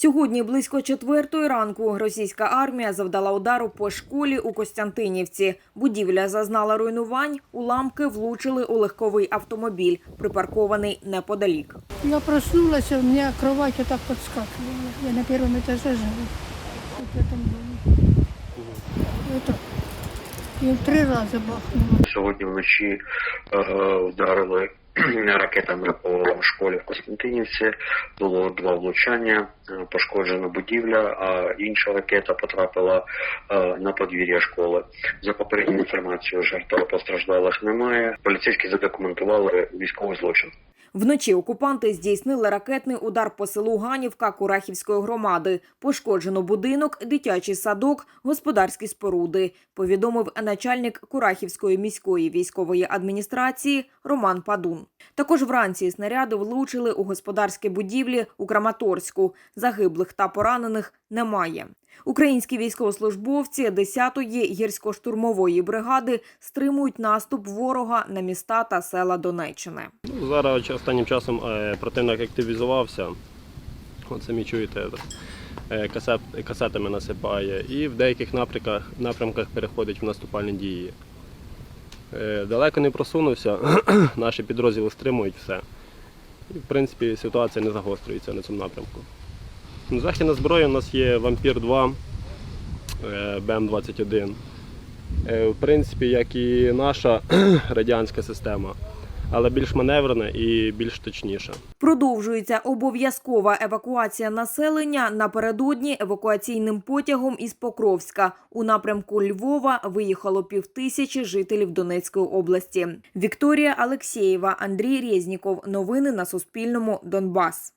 Сьогодні близько четвертої ранку російська армія завдала удару по школі у Костянтинівці. Будівля зазнала руйнувань, уламки влучили у легковий автомобіль, припаркований неподалік. Я проснулась, у меня кровать вот так подскакивала. Я на первом этаже живу. Вот в этом доме. Это. И три раза бахнуло. Сьогодні вночі е, вдарили ракетами по школі в Костянтинівці. Було два влучання, е, пошкоджена будівля, а інша ракета потрапила е, на подвір'я школи. За попередньою інформацією, жертв постраждалих немає. Поліцейські задокументували військовий злочин. Вночі окупанти здійснили ракетний удар по селу Ганівка Курахівської громади. Пошкоджено будинок, дитячий садок, господарські споруди. Повідомив начальник Курахівської міської військової адміністрації Роман Падун. Також вранці снаряди влучили у господарські будівлі у Краматорську. Загиблих та поранених немає. Українські військовослужбовці 10-ї гірсько-штурмової бригади стримують наступ ворога на міста та села Донеччини. Ну, Зараз останнім часом е, противник активізувався. От самі чуєте, е, касет, касетами насипає і в деяких напрямках, напрямках переходить в наступальні дії. Е, Далеко не просунувся, наші підрозділи стримують все. І, в принципі, ситуація не загострюється на цьому напрямку. Ну, Західна зброя у нас є Вампір 2, е, БМ-21. Е, В принципі, як і наша радянська система, але більш маневрена і більш точніша. Продовжується обов'язкова евакуація населення. Напередодні евакуаційним потягом із Покровська у напрямку Львова виїхало півтисячі жителів Донецької області. Вікторія Алексєєва, Андрій Резніков. Новини на Суспільному. Донбас.